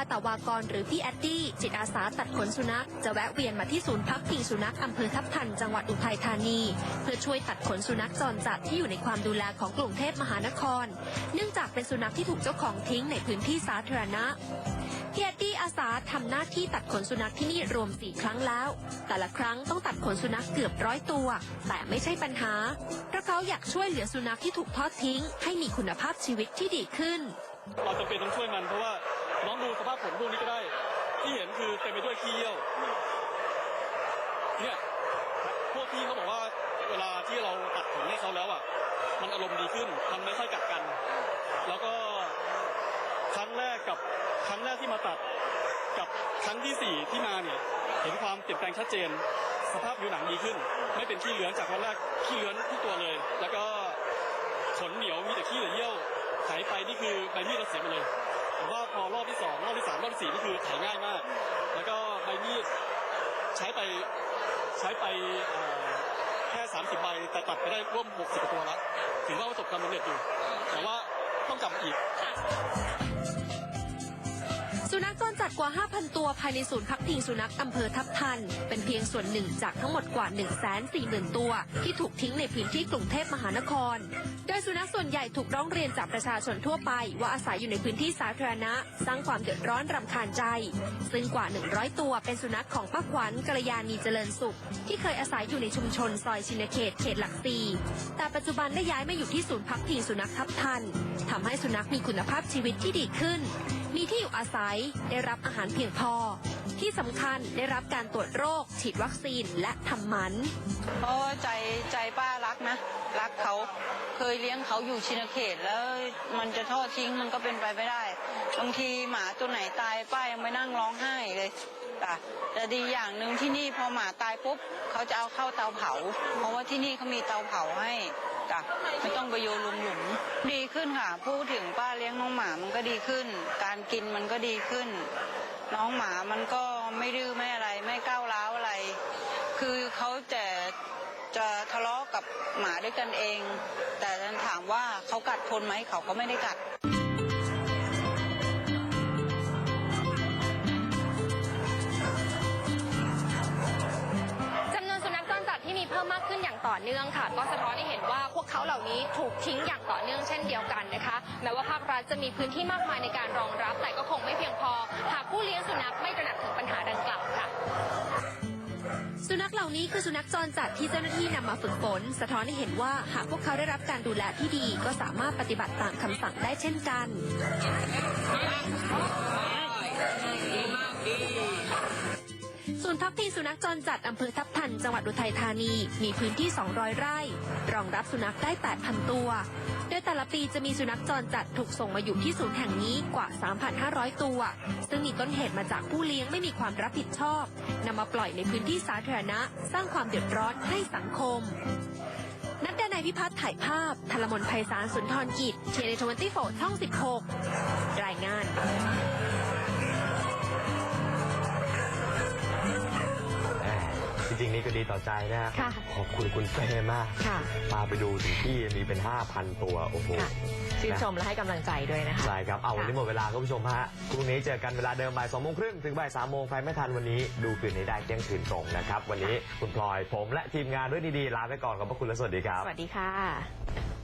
าตาวากรหรือพี่แอดดี้จิตอาสาตัดขนสุนัขจะแวะเวียนมาที่ศูนย์พักพิงสุนัขอำเภอทับทันจังหวัดอุทัยธานี เพื่อช่วยตัดขนสุนัขจรจัดที่อยู่ในความดูแลของกรุงเทพมหานคร เนื่องจากเป็นสุนัขที่ถูกเจ้าของทิ้งในพื้นที่สาธารณะพี่แอดดี้อาสาทำหน้าที่ตัดขนสุนัขที่นี่รวม4ครั้งแล้ว แต่ละครั้งต้องตัดขนสุนัขเกือบร้อยตัว แต่ไม่ใช่ปัญหา เพราะเขาอยากช่วยเหลือสุนัขที่ถูกทอดทิ้ง ให้มีคุณภาพชีวิตที่ดีขึ้น เราจำเป็นต้องช่วยมันเพราะว่า น้องดูสภาพขนพวกนี้ก็ได้ ที่เห็นคือเต็มไปด้วยขี้เยี่ยว เนี่ยพวกพี่เขาบอกว่าเวลาที่เราตัดขนให้เขาแล้วอะ มันอารมณ์ดีขึ้น มันไม่ค่อยกัดกัน แล้วก็ครั้งแรกกับครั้งแรกที่มาตัด กับครั้งที่สี่ที่มาเนี่ย เห็นความเปลี่ยนแปลงชัดเจน สภาพผิวหนังดีขึ้น ไม่เป็นขี้เหลือนจากวันแรกขี้เหลือนทุกตัวเลย แล้วก็ขนเหนียวมีแต่ขี้เหลือเยี่ยวหายไปนี่คือใบมีดเราเสียหมดเลย แต่ว่าพอรอบที่สองรอบที่สามรอบที่สี่นี่คือถ่ายง่ายมาก แล้วก็ใบมีดใช้ไปใช้ไปเอ่อแค่30ใบแต่ตัดไปได้ร่วม60ตัวละถือว่าประสบความสำเร็จอยู่ แต่ว่าต้องกลับมาอีก สุนัขจรจัดกว่า 5,000 ตัวภายในศูนย์พักพิงสุนัขอำเภอทับทัน เป็นเพียงส่วนหนึ่งจากทั้งหมดกว่า 140,000 ตัว ที่ถูกทิ้งในพื้นที่กรุงเทพมหานคร โดยสุนัขส่วนใหญ่ถูกร้องเรียนจากประชาชนทั่วไป ว่าอาศัยอยู่ในพื้นที่สาธารณะ สร้างความเดือดร้อนรำคาญใจ ซึ่งกว่า 100 ตัวเป็นสุนัขของป้าขวัญกัลยาณีเจริญสุข ที่เคยอาศัยอยู่ในชุมชนซอยชินเขตเขตหลักสี่แต่ปัจจุบันได้ย้ายมาอยู่ที่ศูนย์พักพิงสุนัขทับทันทำให้สุนัขมีคุณภาพชีวิตที่ดีขึ้น มีที่อยู่อาศัย ได้รับอาหารเพียงพอ ที่สำคัญได้รับการตรวจโรค ฉีดวัคซีนและทำหมัน เพราะว่าใจใจป้ารักนะ รักเขาเคยเลี้ยงเขาอยู่ชินเขตแล้วมันจะทอดทิ้งมันก็เป็นไปไม่ได้บางทีหมาตัวไหนตายป้ายังไปนั่งร้องไห้เลยจ้ะแต่ดีอย่างหนึ่งที่นี่พอหมาตายปุ๊บเขาจะเอาเข้าเตาเผา เพราะว่าที่นี่เขามีเตาเผาให้ จ้ะไม่ต้องไปโยนลงหลุมดีขึ้นค่ะ พูดถึงป้าเลี้ยงน้องหมามันก็ดีขึ้น การกินมันก็ดีขึ้น น้องหมามันก็ไม่ดื้อไม่อะไรไม่ก้าวร้าวอะไร คือเขาจะจะทะเลาะกับหมาด้วยกันเอง แต่ถามว่าเขากัดคนไหมเขาก็ไม่ได้กัด พิ่มมากขึ้นอย่างต่อเนื่องค่ะ ก็สะท้อนให้เห็นว่าพวกเขาเหล่านี้ถูกทิ้งอย่างต่อเนื่องเช่นเดียวกันนะคะแม้ว่าภาครัฐจะมีพื้นที่มากมายในการรองรับ แต่ก็คงไม่เพียงพอ หากผู้เลี้ยงสุนัขไม่ตระหนักถึงปัญหาดังกล่าวค่ะสุนัขเหล่านี้คือสุนัขจรจัดที่เจ้าหน้าที่นำมาฝึกฝน สะท้อนให้เห็นว่าหากพวกเขาได้รับการดูแลที่ดีก็สามารถปฏิบัติตามคำสั่งได้เช่นกัน ศูนย์พักพิงสุนัขจรจัดอำเภอทับทันจังหวัดอุทัยธานี มีพื้นที่ 200 ไร่ รองรับสุนัขได้ 8,000 ตัว โดยแต่ละปีจะมีสุนัขจรจัดถูกส่งมาอยู่ที่ศูนย์แห่งนี้กว่า 3,500 ตัว ซึ่งมีต้นเหตุมาจากผู้เลี้ยงไม่มีความรับผิดชอบนำมาปล่อยในพื้นที่สาธารณะ สร้างความเดือดร้อนให้สังคมนัดดานายพิพัฒน์ถ่ายภาพธนมนไพศาลสุนทรกิจเชนทเวนตี้โฟช่อง 16 รายงาน จริงๆนี่ก็ดีต่อใจนะฮะค่ะ ขอบคุณคุณเฟ่มากค่ะ พาไปดูถึงที่มีเป็น 5,000 ตัว โอ้โหค่ะ ชื่นชมและให้กำลังใจด้วยนะคะ ใช่ครับ เอาวันนี้ค่ะหมดเวลาคุณผู้ชมฮะพรุ่งนี้เจอกันเวลาเดิมบ่ายสองโมงครึ่งถึงบ่ายสามโมงใครไม่ทันวันนี้ดูคืนนี้ได้เที่ยงคืนตรงนะครับ วันนี้คุณพลอยผมและทีมงานด้วยดีๆลาไปก่อนขอบพระคุณและสวัสดีครับ สวัสดีค่ะ